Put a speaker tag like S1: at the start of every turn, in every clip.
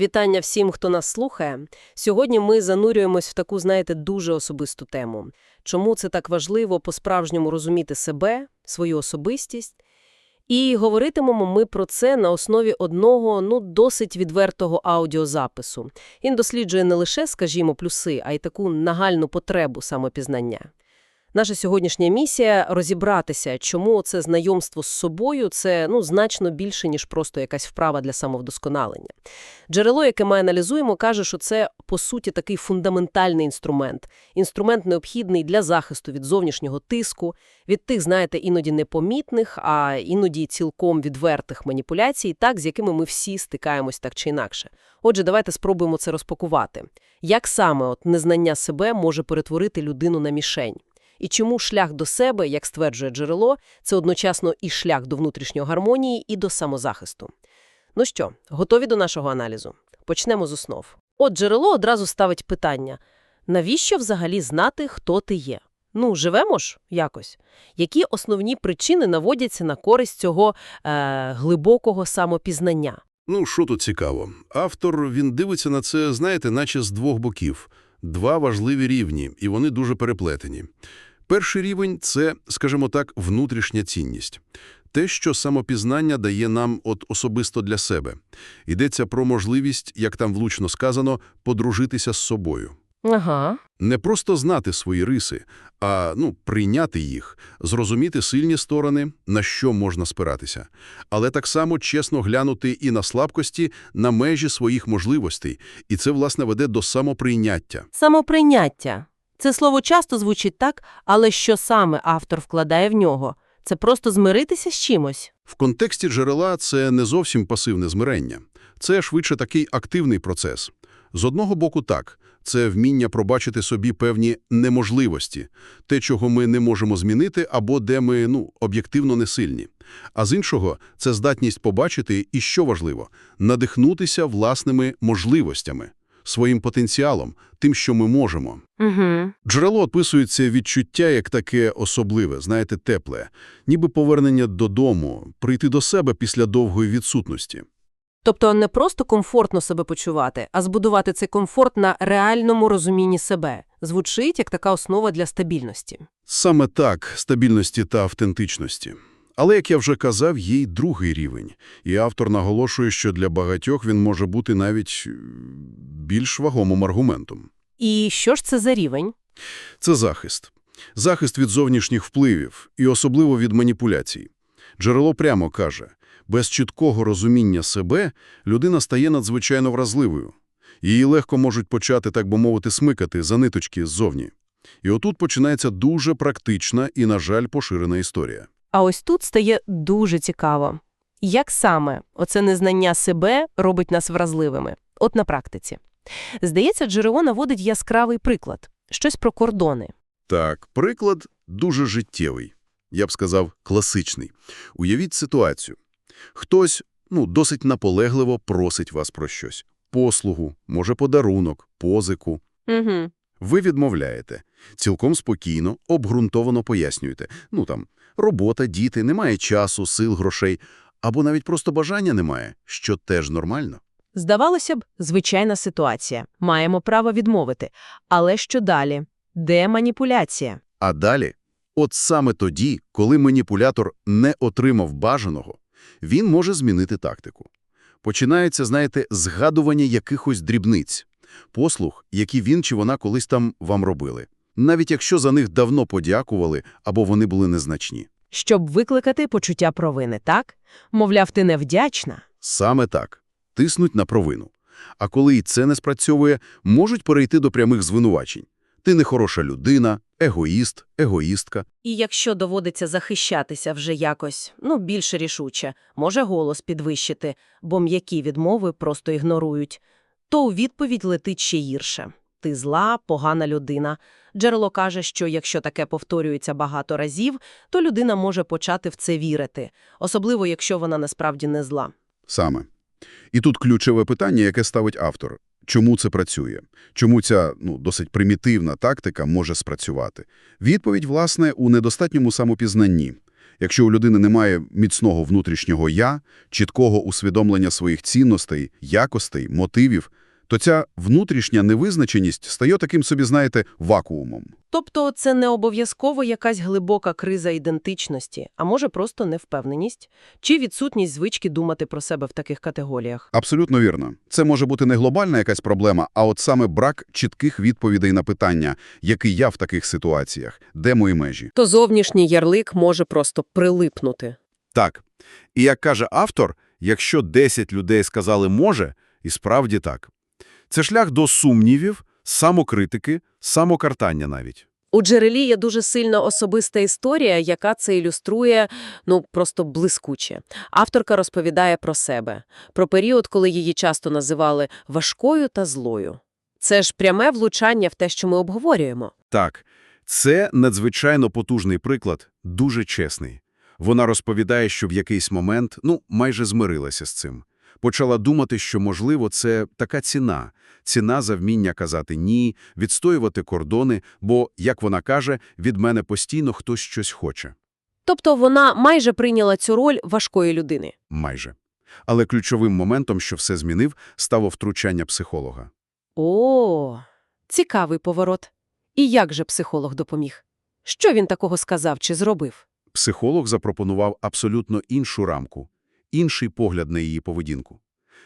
S1: Вітання всім, хто нас слухає. Сьогодні ми занурюємось в таку, знаєте, дуже особисту тему. Чому це так важливо по-справжньому розуміти себе, свою особистість? І говоритимемо ми про це на основі одного, ну, досить відвертого аудіозапису. Він досліджує не лише, скажімо, плюси, а й таку нагальну потребу самопізнання. Наша сьогоднішня місія – розібратися, чому це знайомство з собою – це ну, значно більше, ніж просто якась вправа для самовдосконалення. Джерело, яке ми аналізуємо, каже, що це, по суті, такий фундаментальний інструмент. Інструмент необхідний для захисту від зовнішнього тиску, від тих, знаєте, іноді непомітних, а іноді цілком відвертих маніпуляцій, так, з якими ми всі стикаємось так чи інакше. Отже, давайте спробуємо це розпакувати. Як саме от незнання себе може перетворити людину на мішень? І чому шлях до себе, як стверджує джерело, це одночасно і шлях до внутрішньої гармонії, і до самозахисту. Ну що, готові до нашого аналізу? Почнемо з основ. От джерело одразу ставить питання. Навіщо взагалі знати, хто ти є? Ну, живемо ж якось. Які основні причини наводяться на користь цього е, глибокого самопізнання?
S2: Ну, що тут цікаво? Автор, він дивиться на це, знаєте, наче з двох боків. Два важливі рівні, і вони дуже переплетені. Перший рівень – це, скажімо так, внутрішня цінність. Те, що самопізнання дає нам от особисто для себе. Йдеться про можливість, як там влучно сказано, подружитися з собою.
S1: Ага.
S2: Не просто знати свої риси, а ну, прийняти їх, зрозуміти сильні сторони, на що можна спиратися. Але так само чесно глянути і на слабкості, на межі своїх можливостей. І це, власне, веде до самоприйняття.
S1: Самоприйняття. Це слово часто звучить так, але що саме автор вкладає в нього? Це просто змиритися з чимось?
S2: В контексті джерела це не зовсім пасивне змирення. Це швидше такий активний процес. З одного боку так, це вміння пробачити собі певні неможливості, те, чого ми не можемо змінити або де ми, ну, об'єктивно не сильні. А з іншого, це здатність побачити і, що важливо, надихнутися власними можливостями, своїм потенціалом, тим, що ми можемо.
S1: Угу.
S2: Джерело описується відчуття як таке особливе, знаєте, тепле, ніби повернення додому, прийти до себе після довгої відсутності.
S1: Тобто не просто комфортно себе почувати, а збудувати цей комфорт на реальному розумінні себе. Звучить як така основа для стабільності.
S2: Саме так, стабільності та автентичності. Але, як я вже казав, є й другий рівень, і автор наголошує, що для багатьох він може бути навіть е, більш вагомим аргументом.
S1: І що ж це за рівень?
S2: Це захист. Захист від зовнішніх впливів і особливо від маніпуляцій. Джерело прямо каже, без чіткого розуміння себе людина стає надзвичайно вразливою. Її легко можуть почати, так би мовити, смикати за ниточки ззовні. І отут починається дуже практична і, на жаль, поширена історія.
S1: А ось тут стає дуже цікаво. Як саме оце незнання себе робить нас вразливими? От на практиці. Здається, джерело наводить яскравий приклад. Щось про кордони.
S2: Так, приклад дуже життєвий. Я б сказав, класичний. Уявіть ситуацію. Хтось, ну, досить наполегливо просить вас про щось. Послугу, може подарунок, позику.
S1: Угу.
S2: Ви відмовляєте. Цілком спокійно, обґрунтовано пояснюєте. Ну там, робота, діти, немає часу, сил, грошей. Або навіть просто бажання немає, що теж нормально.
S1: Здавалося б, звичайна ситуація. Маємо право відмовити. Але що далі? Де маніпуляція?
S2: А далі, от саме тоді, коли маніпулятор не отримав бажаного, він може змінити тактику. Починається, знаєте, згадування якихось дрібниць, послуг, які він чи вона колись там вам робили, навіть якщо за них давно подякували або вони були незначні.
S1: Щоб викликати почуття провини, так? Мовляв, ти невдячна.
S2: Саме так. Тиснуть на провину. А коли і це не спрацьовує, можуть перейти до прямих звинувачень. Ти нехороша людина, егоїст, егоїстка.
S1: І якщо доводиться захищатися вже якось, ну, більше рішуче, може голос підвищити, бо м'які відмови просто ігнорують, то у відповідь летить ще гірше. Ти зла, погана людина. Джерело каже, що якщо таке повторюється багато разів, то людина може почати в це вірити, особливо якщо вона насправді не зла.
S2: Саме. І тут ключове питання, яке ставить автор. Чому це працює? Чому ця ну, досить примітивна тактика може спрацювати? Відповідь, власне, у недостатньому самопізнанні.
S3: Якщо у людини немає міцного внутрішнього «я», чіткого усвідомлення своїх цінностей, якостей, мотивів, то ця внутрішня невизначеність стає таким собі, знаєте, вакуумом.
S1: Тобто це не обов'язково якась глибока криза ідентичності, а може просто невпевненість чи відсутність звички думати про себе в таких категоріях.
S3: Абсолютно вірно. Це може бути не глобальна якась проблема, а от саме брак чітких відповідей на питання, який я в таких ситуаціях, де мої межі.
S1: То зовнішній ярлик може просто прилипнути.
S2: Так. І як каже автор, якщо 10 людей сказали «може», і справді так. Це шлях до сумнівів, самокритики, самокартання навіть.
S1: У джерелі є дуже сильна особиста історія, яка це ілюструє, ну, просто блискуче. Авторка розповідає про себе, про період, коли її часто називали важкою та злою. Це ж пряме влучання в те, що ми обговорюємо.
S2: Так, це надзвичайно потужний приклад, дуже чесний. Вона розповідає, що в якийсь момент, ну, майже змирилася з цим. Почала думати, що, можливо, це така ціна. Ціна за вміння казати «ні», відстоювати кордони, бо, як вона каже, від мене постійно хтось щось хоче.
S1: Тобто вона майже прийняла цю роль важкої людини.
S2: Майже. Але ключовим моментом, що все змінив, стало втручання психолога.
S1: О, цікавий поворот. І як же психолог допоміг? Що він такого сказав чи зробив?
S2: Психолог запропонував абсолютно іншу рамку, інший погляд на її поведінку.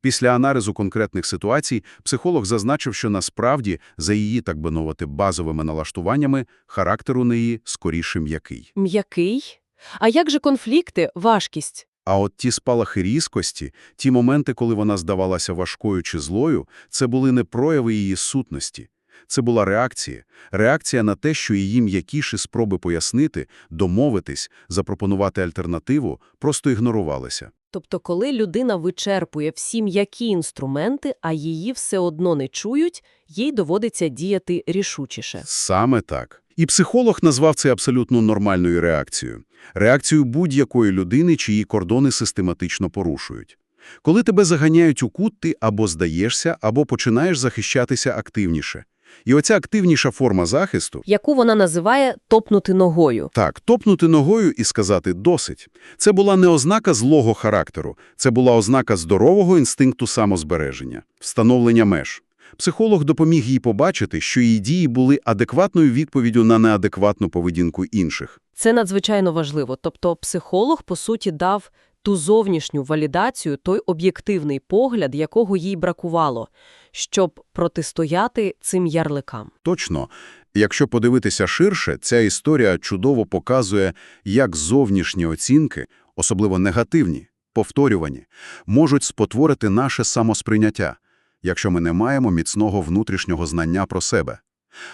S2: Після аналізу конкретних ситуацій психолог зазначив, що насправді за її, так би мовити, базовими налаштуваннями характер у неї скоріше м'який.
S1: М'який? А як же конфлікти, важкість?
S2: А от ті спалахи різкості, ті моменти, коли вона здавалася важкою чи злою, це були не прояви її сутності. Це була реакція. Реакція на те, що її м'якіші спроби пояснити, домовитись, запропонувати альтернативу, просто ігнорувалися.
S1: Тобто, коли людина вичерпує всі м'які інструменти, а її все одно не чують, їй доводиться діяти рішучіше.
S2: Саме так. І психолог назвав це абсолютно нормальною реакцією. Реакцією будь-якої людини, чиї кордони систематично порушують. Коли тебе заганяють у кут, ти або здаєшся, або починаєш захищатися активніше. І оця активніша форма захисту
S1: Яку вона називає «топнути ногою».
S2: Так, топнути ногою і сказати «досить». Це була не ознака злого характеру, це була ознака здорового інстинкту самозбереження, встановлення меж. Психолог допоміг їй побачити, що її дії були адекватною відповіддю на неадекватну поведінку інших.
S1: Це надзвичайно важливо. Тобто психолог, по суті, дав ту зовнішню валідацію, той об'єктивний погляд, якого їй бракувало, щоб протистояти цим ярликам.
S2: Точно. Якщо подивитися ширше, ця історія чудово показує, як зовнішні оцінки, особливо негативні, повторювані, можуть спотворити наше самосприйняття, якщо ми не маємо міцного внутрішнього знання про себе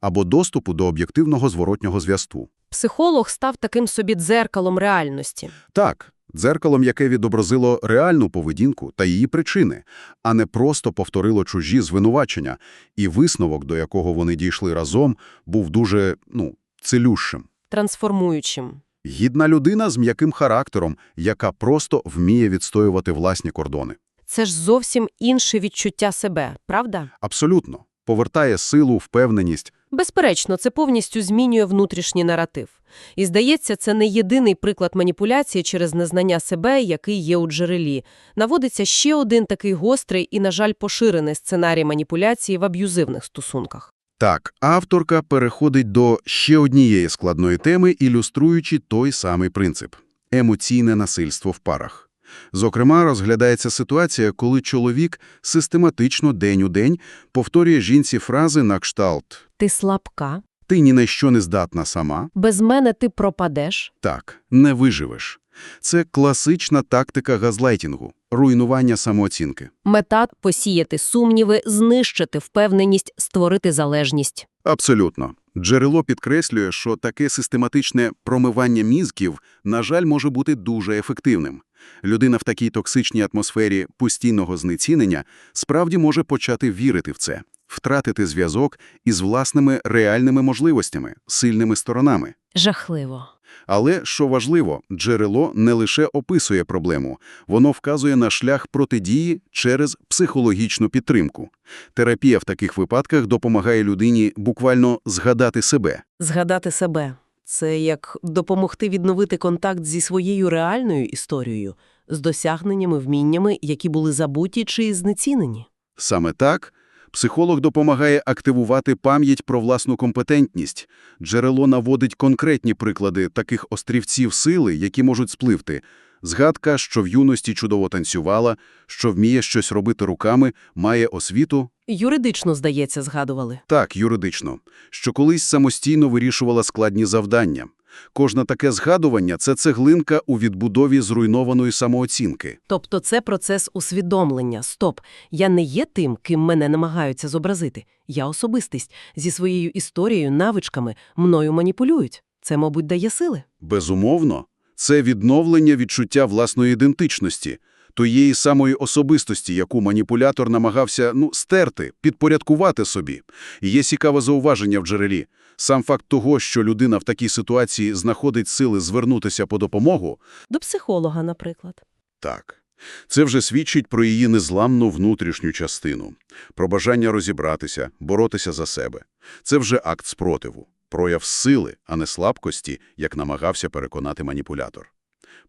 S2: або доступу до об'єктивного зворотнього зв'язку.
S1: Психолог став таким собі дзеркалом реальності.
S2: Так, дзеркалом, яке відобразило реальну поведінку та її причини, а не просто повторило чужі звинувачення, і висновок, до якого вони дійшли разом, був дуже, ну, цілющим.
S1: Трансформуючим.
S2: Гідна людина з м'яким характером, яка просто вміє відстоювати власні кордони.
S1: Це ж зовсім інше відчуття себе, правда?
S2: Абсолютно. Повертає силу, впевненість.
S1: Безперечно, це повністю змінює внутрішній наратив. І, здається, це не єдиний приклад маніпуляції через незнання себе, який є у джерелі. Наводиться ще один такий гострий і, на жаль, поширений сценарій маніпуляції в аб'юзивних стосунках.
S2: Так, авторка переходить до ще однієї складної теми, ілюструючи той самий принцип – емоційне насильство в парах. Зокрема, розглядається ситуація, коли чоловік систематично день у день повторює жінці фрази на кшталт
S1: Ти слабка,
S2: «ти ні на що не здатна сама»,
S1: без мене ти пропадеш.
S2: «так, не виживеш». Це класична тактика газлайтінгу – руйнування самооцінки.
S1: Мета – посіяти сумніви, знищити впевненість, створити залежність.
S2: Абсолютно. Джерело підкреслює, що таке систематичне промивання мізків, на жаль, може бути дуже ефективним. Людина в такій токсичній атмосфері постійного знецінення справді може почати вірити в це, втратити зв'язок із власними реальними можливостями, сильними сторонами.
S1: Жахливо.
S2: Але, що важливо, джерело не лише описує проблему, воно вказує на шлях протидії через психологічну підтримку. Терапія в таких випадках допомагає людині буквально згадати себе.
S1: Згадати себе. Це як допомогти відновити контакт зі своєю реальною історією, з досягненнями, вміннями, які були забуті чи знецінені.
S2: Саме так психолог допомагає активувати пам'ять про власну компетентність. Джерело наводить конкретні приклади таких острівців сили, які можуть спливти. Згадка, що в юності чудово танцювала, що вміє щось робити руками, має освіту,
S1: Юридично, здається, згадували.
S2: так, юридично, що колись самостійно вирішувала складні завдання. Кожне таке згадування – це цеглинка у відбудові зруйнованої самооцінки.
S1: Тобто це процес усвідомлення. Стоп, я не є тим, ким мене намагаються зобразити. Я особистість. Зі своєю історією, навичками мною маніпулюють. Це, мабуть, дає сили.
S2: Безумовно, це відновлення відчуття власної ідентичності, тієї самої особистості, яку маніпулятор намагався ну, стерти, підпорядкувати собі. Є цікаве зауваження в джерелі. Сам факт того, що людина в такій ситуації знаходить сили звернутися по допомогу,
S1: До психолога, наприклад.
S2: так. Це вже свідчить про її незламну внутрішню частину, про бажання розібратися, боротися за себе. Це вже акт спротиву, прояв сили, а не слабкості, як намагався переконати маніпулятор.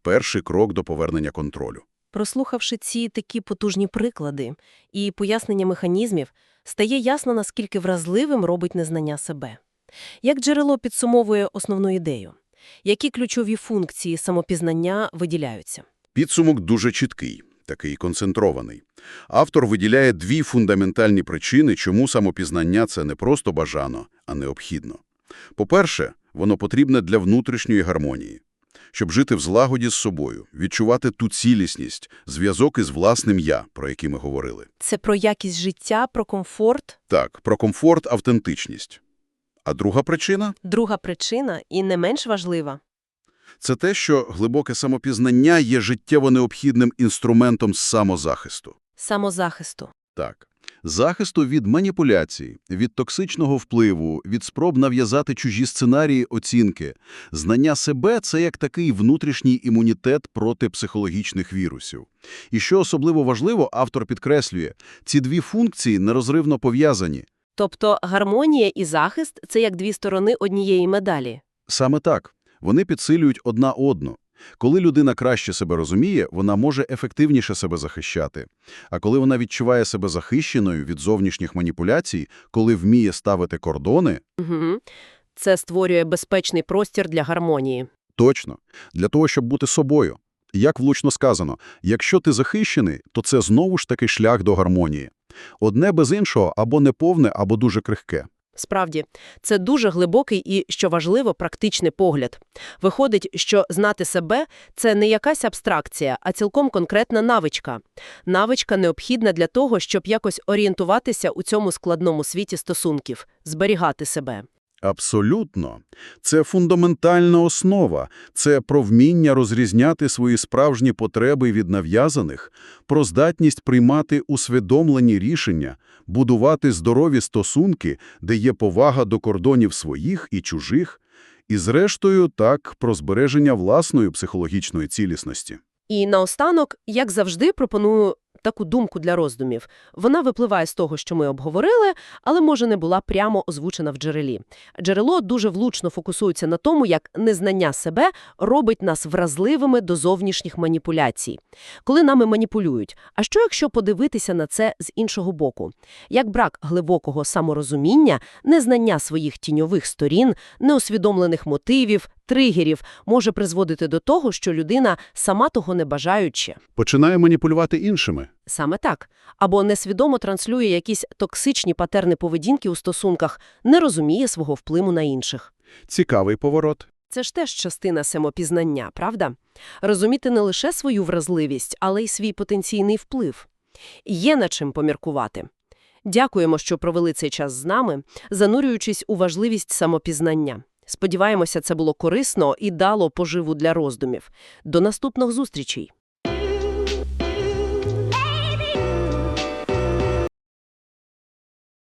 S2: Перший крок до повернення контролю.
S1: Прослухавши ці такі потужні приклади і пояснення механізмів, стає ясно, наскільки вразливим робить незнання себе. Як джерело підсумовує основну ідею? Які ключові функції самопізнання виділяються?
S2: Підсумок дуже чіткий, такий концентрований. Автор виділяє дві фундаментальні причини, чому самопізнання – це не просто бажано, а необхідно. По-перше, воно потрібне для внутрішньої гармонії. Щоб жити в злагоді з собою, відчувати ту цілісність, зв'язок із власним «я», про який ми говорили.
S1: Це про якість життя, про комфорт.
S2: Так, про комфорт, автентичність. А друга причина
S1: Друга причина, і не менш важлива.
S2: – це те, що глибоке самопізнання є життєво необхідним інструментом самозахисту.
S1: Самозахисту.
S2: Так. Захисту від маніпуляцій, від токсичного впливу, від спроб нав'язати чужі сценарії оцінки. Знання себе – це як такий внутрішній імунітет проти психологічних вірусів. І що особливо важливо, автор підкреслює, ці дві функції нерозривно пов'язані.
S1: Тобто гармонія і захист – це як дві сторони однієї медалі.
S2: Саме так. Вони підсилюють одна одну. Коли людина краще себе розуміє, вона може ефективніше себе захищати. А коли вона відчуває себе захищеною від зовнішніх маніпуляцій, коли вміє ставити кордони,
S1: Угу. Це створює безпечний простір для гармонії.
S2: точно, для того, щоб бути собою. Як влучно сказано, якщо ти захищений, то це знову ж таки шлях до гармонії. Одне без іншого або неповне, або дуже крихке.
S1: Справді, це дуже глибокий і, що важливо, практичний погляд. Виходить, що знати себе – це не якась абстракція, а цілком конкретна навичка. Навичка необхідна для того, щоб якось орієнтуватися у цьому складному світі стосунків, зберігати себе.
S2: Абсолютно. Це фундаментальна основа. Це про вміння розрізняти свої справжні потреби від нав'язаних, про здатність приймати усвідомлені рішення, будувати здорові стосунки, де є повага до кордонів своїх і чужих, і, зрештою, так, про збереження власної психологічної цілісності.
S1: І наостанок, як завжди, пропоную таку думку для роздумів. Вона випливає з того, що ми обговорили, але, може, не була прямо озвучена в джерелі. Джерело дуже влучно фокусується на тому, як незнання себе робить нас вразливими до зовнішніх маніпуляцій. Коли нами маніпулюють. А що, якщо подивитися на це з іншого боку? Як брак глибокого саморозуміння, незнання своїх тіньових сторін, неусвідомлених мотивів, тригерів може призводити до того, що людина, сама того не бажаючи,
S3: Починає маніпулювати іншими.
S1: Саме так. Або несвідомо транслює якісь токсичні патерни поведінки у стосунках, не розуміє свого впливу на інших.
S3: Цікавий поворот.
S1: Це ж теж частина самопізнання, правда? Розуміти не лише свою вразливість, але й свій потенційний вплив. Є над чим поміркувати. Дякуємо, що провели цей час з нами, занурюючись у важливість самопізнання. Сподіваємося, це було корисно і дало поживу для роздумів. До наступних зустрічей!